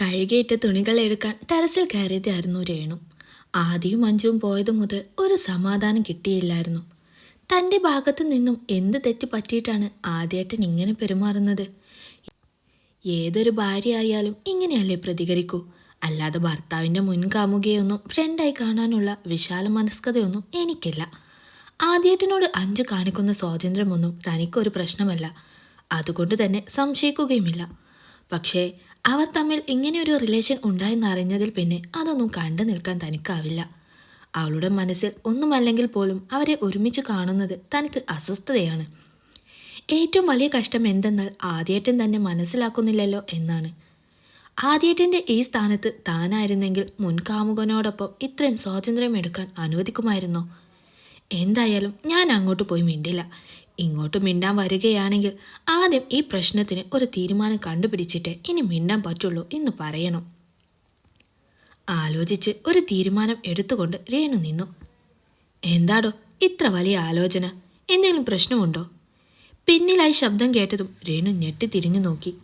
കഴുകിയിട്ട തുണികൾ എടുക്കാൻ ടെറസിൽ കയറിയതായിരുന്നു രേണു. ആദ്യവും അഞ്ചും പോയത് മുതൽ ഒരു സമാധാനം കിട്ടിയില്ലായിരുന്നു. തന്റെ ഭാഗത്തു നിന്നും എന്ത് തെറ്റ് പറ്റിയിട്ടാണ് ആദ്യേട്ടൻ ഇങ്ങനെ പെരുമാറുന്നത്? ഏതൊരു ഭാര്യയായാലും ഇങ്ങനെയല്ലേ പ്രതികരിക്കൂ. അല്ലാതെ ഭർത്താവിന്റെ മുൻകാമുകയൊന്നും ഫ്രണ്ടായി കാണാനുള്ള വിശാല മനസ്കതയൊന്നും എനിക്കില്ല. ആദ്യേട്ടനോട് അഞ്ചു കാണിക്കുന്ന സ്വാതന്ത്ര്യമൊന്നും തനിക്കൊരു പ്രശ്നമല്ല. അതുകൊണ്ട് തന്നെ സംശയിക്കുകയുമില്ല. പക്ഷേ അവർ തമ്മിൽ ഇങ്ങനെയൊരു റിലേഷൻ ഉണ്ടായെന്നറിഞ്ഞതിൽ പിന്നെ അതൊന്നും കണ്ടു നിൽക്കാൻ തനിക്കാവില്ല. അവളുടെ മനസ്സിൽ ഒന്നുമല്ലെങ്കിൽ പോലും അവരെ ഒരുമിച്ച് കാണുന്നത് തനിക്ക് അസ്വസ്ഥതയാണ്. ഏറ്റവും വലിയ കഷ്ടം എന്തെന്നാൽ ആദ്യേട്ടൻ തന്നെ മനസ്സിലാക്കുന്നില്ലല്ലോ എന്നാണ്. ആദ്യേട്ടന്റെ ഈ സ്ഥാനത്ത് താനായിരുന്നെങ്കിൽ മുൻകാമുകനോടൊപ്പം ഇത്രയും സ്വാതന്ത്ര്യം എടുക്കാൻ അനുവദിക്കുമായിരുന്നോ? എന്തായാലും ഞാൻ അങ്ങോട്ട് പോയി മിണ്ടില്ല. ഇങ്ങോട്ട് മിണ്ടാൻ വരികയാണെങ്കിൽ ആദ്യം ഈ പ്രശ്നത്തിന് ഒരു തീരുമാനം കണ്ടുപിടിച്ചിട്ട് ഇനി മിണ്ടാൻ പറ്റുള്ളൂ എന്ന് പറയണം. ആലോചിച്ച് ഒരു തീരുമാനം എടുത്തുകൊണ്ട് രേണു നിന്നു. എന്താടോ ഇത്ര വലിയ ആലോചന? എന്തെങ്കിലും പ്രശ്നമുണ്ടോ? പിന്നിലായി ശബ്ദം കേട്ടതും രേണു ഞെട്ടി തിരിഞ്ഞു നോക്കി.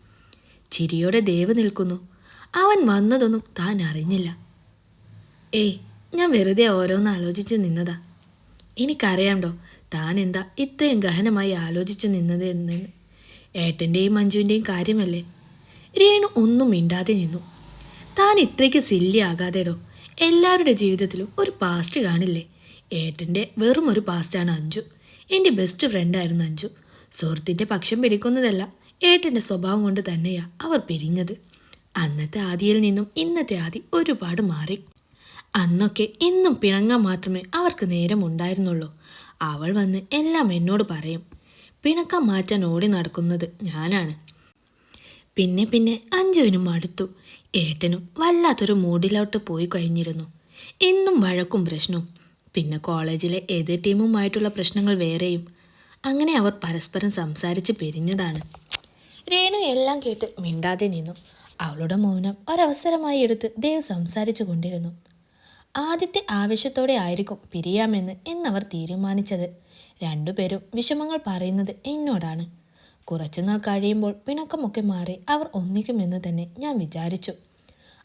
ചിരിയോടെ ദേവ് നിൽക്കുന്നു. അവൻ വന്നതൊന്നും താൻ അറിഞ്ഞില്ല. ഏയ് ഞാൻ വെറുതെ ഓരോന്ന് ആലോചിച്ച് നിന്നതാ. എനിക്കറിയാണ്ടോ താൻ എന്താ ഇത്രയും ഗഹനമായി ആലോചിച്ചു നിന്നത് എന്ന്? ഏട്ടന്റെയും മഞ്ജുവിന്റെയും കാര്യമല്ലേ? രേണു ഒന്നും മിണ്ടാതെ നിന്നു. താൻ ഇത്രയ്ക്ക് സില്ലിയാകാതെടോ എല്ലാവരുടെ ജീവിതത്തിലും ഒരു പാസ്റ്റ് കാണില്ലേ? ഏട്ടന്റെ വെറും ഒരു പാസ്റ്റാണ് അഞ്ജു. എന്റെ ബെസ്റ്റ് ഫ്രണ്ടായിരുന്നു അഞ്ജു. സുഹൃത്തിന്റെ പക്ഷം പിടിക്കുന്നതല്ല ഏട്ടന്റെ സ്വഭാവം കൊണ്ട് തന്നെയാ അവർ പിരിഞ്ഞത്. അന്നത്തെ ആദിയിൽ നിന്നും ഇന്നത്തെ ആദി ഒരുപാട് മാറി. അന്നൊക്കെ എന്നും പിണങ്ങാൻ മാത്രമേ അവർക്ക് നേരമുണ്ടായിരുന്നുള്ളൂ. അവൾ വന്ന് എല്ലാം എന്നോട് പറയും. പിണക്കം മാറ്റാൻ ഓടി നടക്കുന്നത് ഞാനാണ്. പിന്നെ പിന്നെ അഞ്ജുവിനും മടുത്തു. ഏട്ടനും വല്ലാത്തൊരു മൂഡിലോട്ട് പോയി കഴിഞ്ഞിരുന്നു. എന്നും വഴക്കും പ്രശ്നവും. പിന്നെ കോളേജിലെ എതിർ ടീമുമായിട്ടുള്ള പ്രശ്നങ്ങൾ വേറെയും. അങ്ങനെ അവർ പരസ്പരം സംസാരിച്ച് പിരിഞ്ഞതാണ്. രേണു എല്ലാം കേട്ട് മിണ്ടാതെ നിന്നു. അവളുടെ മൗനം ഒരവസരമായി എടുത്ത് ദേവ് സംസാരിച്ചു കൊണ്ടിരുന്നു. ആദ്യത്തെ ആവേശത്തോടെ ആയിരിക്കും പിരിയാമെന്ന് എന്നവർ തീരുമാനിച്ചത്. രണ്ടുപേരും വിഷമങ്ങൾ പറയുന്നത് എന്നോടാണ്. കുറച്ചുനാൾ കഴിയുമ്പോൾ പിണക്കമൊക്കെ മാറി അവർ ഒന്നിക്കുമെന്ന് തന്നെ ഞാൻ വിചാരിച്ചു.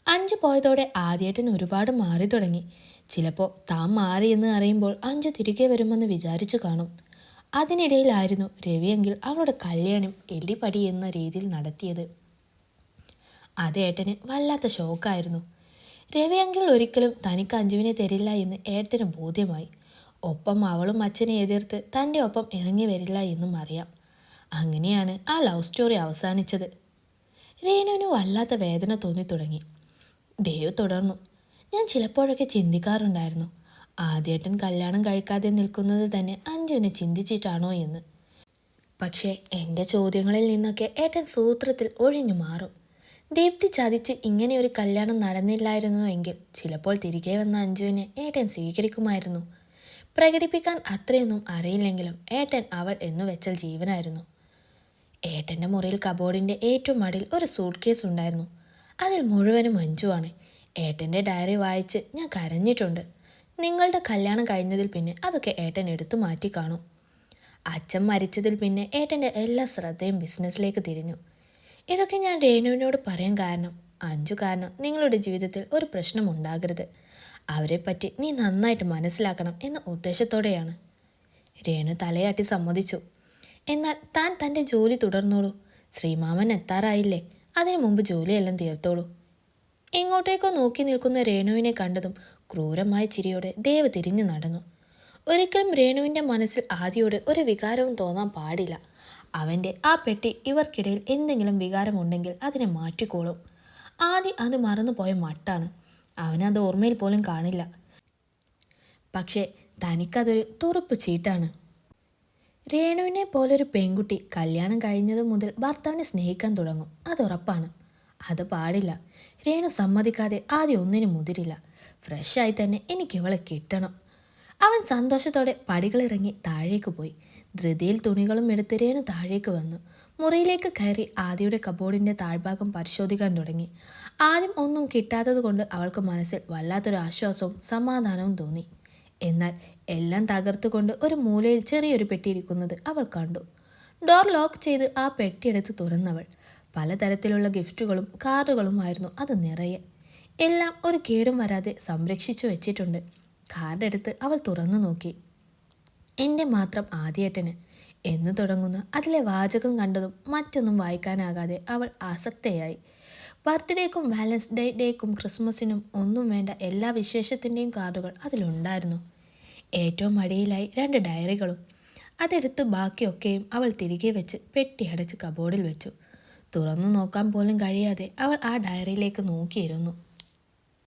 അഞ്ച് പോയതോടെ ആദ്യേട്ടൻ ഒരുപാട് മാറി തുടങ്ങി. ചിലപ്പോൾ താൻ മാറിയെന്ന് അറിയുമ്പോൾ അഞ്ച് തിരികെ വരുമെന്ന് വിചാരിച്ചു കാണും. അതിനിടയിലായിരുന്നു രവിയെങ്കിൽ അവളുടെ കല്യാണം എല്ലിപ്പടി എന്ന രീതിയിൽ നടത്തിയത്. അത് ഏട്ടന് വല്ലാത്ത ഷോക്കായിരുന്നു രവിയെങ്കിൽ ഒരിക്കലും തനിക്ക് അഞ്ജുവിനെ തരില്ല എന്ന് ഏട്ടന് ബോധ്യമായി. ഒപ്പം അവളും അച്ഛനെ എതിർത്ത് തന്റെ ഒപ്പം ഇറങ്ങി വരില്ല എന്നും അറിയാം. അങ്ങനെയാണ് ആ ലവ് സ്റ്റോറി അവസാനിച്ചത്. രേണുവിന് വല്ലാത്ത വേദന തോന്നി തുടങ്ങി ദേവ് തുടർന്നു. ഞാൻ ചിലപ്പോഴൊക്കെ ചിന്തിക്കാറുണ്ടായിരുന്നു. ആദ്യേട്ടൻ കല്യാണം കഴിക്കാതെ നിൽക്കുന്നത് തന്നെ അഞ്ജുവിനെ ചിന്തിച്ചിട്ടാണോ എന്ന്. പക്ഷേ എന്റെ ചോദ്യങ്ങളിൽ നിന്നൊക്കെ ഏട്ടൻ സൂത്രത്തിൽ ഒഴിഞ്ഞു മാറും. ദീപ്തി ചതിച്ച് ഇങ്ങനെ ഒരു കല്യാണം നടന്നില്ലായിരുന്നു എങ്കിൽ ചിലപ്പോൾ തിരികെ വന്ന അഞ്ജുവിനെ ഏട്ടൻ സ്വീകരിക്കുമായിരുന്നു. പ്രകടിപ്പിക്കാൻ അത്രയൊന്നും അറിയില്ലെങ്കിലും ഏട്ടൻ അവൾ എന്നു വെച്ചാൽ ജീവനായിരുന്നു. ഏട്ടന്റെ മുറിയിൽ കബോർഡിന്റെ ഏറ്റവും അടിയിൽ ഒരു സൂട്ട് കേസ് ഉണ്ടായിരുന്നു. അതിൽ മുഴുവനും അഞ്ജുവാണ്. ഏട്ടന്റെ ഡയറി വായിച്ച് ഞാൻ കരഞ്ഞിട്ടുണ്ട്. നിങ്ങളുടെ കല്യാണം കഴിഞ്ഞതിൽ പിന്നെ അതൊക്കെ ഏട്ടൻ എടുത്തു മാറ്റി കാണും. അച്ഛൻ മരിച്ചതിൽ പിന്നെ ഏട്ടന്റെ എല്ലാ ശ്രദ്ധയും ബിസിനസ്സിലേക്ക് തിരിഞ്ഞു. ഇതൊക്കെ ഞാൻ രേണുവിനോട് പറയാൻ കാരണം അഞ്ചു കാരണം നിങ്ങളുടെ ജീവിതത്തിൽ ഒരു പ്രശ്നം ഉണ്ടാകരുത്. പറ്റി നീ നന്നായിട്ട് മനസ്സിലാക്കണം എന്ന ഉദ്ദേശത്തോടെയാണ്. രേണു തലയാട്ടി സമ്മതിച്ചു. എന്നാൽ താൻ തന്റെ ജോലി തുടർന്നോളൂ. ശ്രീമാമൻ എത്താറായില്ലേ? അതിനു മുമ്പ് ജോലിയെല്ലാം തീർത്തോളൂ. എങ്ങോട്ടേക്കോ നോക്കി നിൽക്കുന്ന രേണുവിനെ കണ്ടതും ക്രൂരമായ ചിരിയോടെ ദേവ് തിരിഞ്ഞു നടന്നു. ഒരിക്കലും രേണുവിന്റെ മനസ്സിൽ ആദിയോട് ഒരു വികാരവും തോന്നാൻ പാടില്ല. അവന്റെ ആ പെട്ടി ഇവർക്കിടയിൽ എന്തെങ്കിലും വികാരമുണ്ടെങ്കിൽ അതിനെ മാറ്റിക്കോളും. ആദ്യം അത് മറന്നുപോയ മട്ടാണ്. അവനത് ഓർമ്മയിൽ പോലും കാണില്ല. പക്ഷേ തനിക്കതൊരു തുറുപ്പ് ചീട്ടാണ്. രേണുവിനെ പോലൊരു പെൺകുട്ടി കല്യാണം കഴിഞ്ഞതു മുതൽ ഭർത്താവിനെ സ്നേഹിക്കാൻ തുടങ്ങും. അതുറപ്പാണ് അത് പാടില്ല. രേണു സമ്മതിക്കാതെ ആദ്യം ഒന്നിനും മുതിരില്ല. ഫ്രഷായി തന്നെ എനിക്കിവളെ കിട്ടണം. അവൻ സന്തോഷത്തോടെ പടികളിറങ്ങി താഴേക്ക് പോയി. ധൃതിയിൽ തുണികളും എടുത്തിരേനു താഴേക്ക് വന്നു. മുറിയിലേക്ക് കയറി ആദിയുടെ കബോർഡിന്റെ താഴ്ഭാഗം പരിശോധിക്കാൻ തുടങ്ങി. ആദ്യം ഒന്നും കിട്ടാത്തതുകൊണ്ട് അവൾക്ക് മനസ്സിൽ വല്ലാത്തൊരു ആശ്വാസവും സമാധാനവും തോന്നി. എന്നാൽ എല്ലാം തകർത്തുകൊണ്ട് ഒരു മൂലയിൽ ചെറിയൊരു പെട്ടിയിരിക്കുന്നത് അവൾ കണ്ടു. ഡോർ ലോക്ക് ചെയ്ത് ആ പെട്ടിയെടുത്ത് തുറന്നവൾ. പലതരത്തിലുള്ള ഗിഫ്റ്റുകളും കാർഡുകളുമായിരുന്നു അത് നിറയെ. എല്ലാം ഒരു കേടും വരാതെ സംരക്ഷിച്ചു വെച്ചിട്ടുണ്ട്. കാർഡ് എടുത്ത് അവൾ തുറന്നു നോക്കി. എന്റെ മാത്രം ആദ്യേട്ടന് എന്ന് തുടങ്ങുന്ന അതിലെ വാചകം കണ്ടതും മറ്റൊന്നും വായിക്കാനാകാതെ അവൾ ആസക്തയായി. ബർത്ത്ഡേക്കും വാലൻസ് ഡേ ഡേക്കും ക്രിസ്മസിനും ഒന്നും വേണ്ട എല്ലാ വിശേഷത്തിന്റെയും കാർഡുകൾ അതിലുണ്ടായിരുന്നു. ഏറ്റവും അടിയിലായി രണ്ട് ഡയറികളും. അതെടുത്ത് ബാക്കിയൊക്കെയും അവൾ തിരികെ വെച്ച് പെട്ടി അടച്ച് കബോർഡിൽ വെച്ചു. തുറന്നു നോക്കാൻ പോലും കഴിയാതെ അവൾ ആ ഡയറിയിലേക്ക് നോക്കിയിരുന്നു.